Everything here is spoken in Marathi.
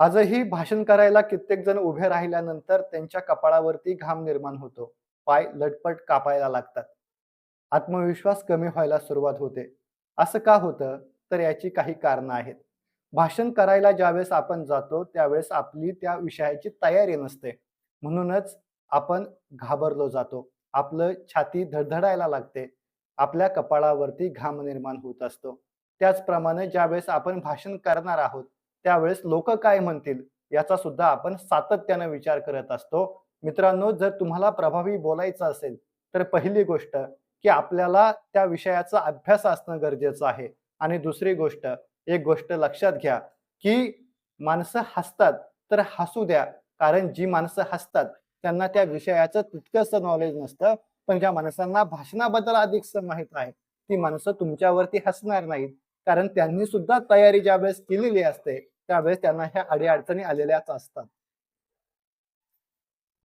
आजही भाषण करायला कित्येक जण उभे राहिल्यानंतर त्यांच्या कपाळावरती घाम निर्माण होतो. पाय लटपट कापायला लागतात. आत्मविश्वास कमी व्हायला सुरुवात होते. असं का होतं? तर याची काही कारणं आहेत. भाषण करायला ज्यावेळेस आपण जातो त्यावेळेस आपली त्या विषयाची तयारी नसते. म्हणूनच आपण घाबरलो जातो. आपलं छाती धडधडायला लागते. आपल्या कपाळावरती घाम निर्माण होत असतो. त्याचप्रमाणे ज्यावेळेस आपण भाषण करणार आहोत त्यावेळेस लोक काय म्हणतील याचा सुद्धा आपण सातत्यानं विचार करत असतो. मित्रांनो जर तुम्हाला प्रभावी बोलायचं असेल तर पहिली गोष्ट की आपल्याला त्या विषयाचा अभ्यास असणं गरजेचं आहे. आणि दुसरी गोष्ट एक गोष्ट लक्षात घ्या की माणसं हसतात तर हसू द्या. कारण जी माणसं हसतात त्यांना त्या विषयाचं तितकंसं नॉलेज नसतं. पण ज्या माणसांना भाषणाबद्दल अधिकच माहीत आहे ती माणसं तुमच्यावरती हसणार नाहीत. कारण त्यांनी सुद्धा तयारी ज्यावेळेस केलेली असते त्यावेळेस त्यांना ह्या अडीअडचणी आलेल्याच असतात.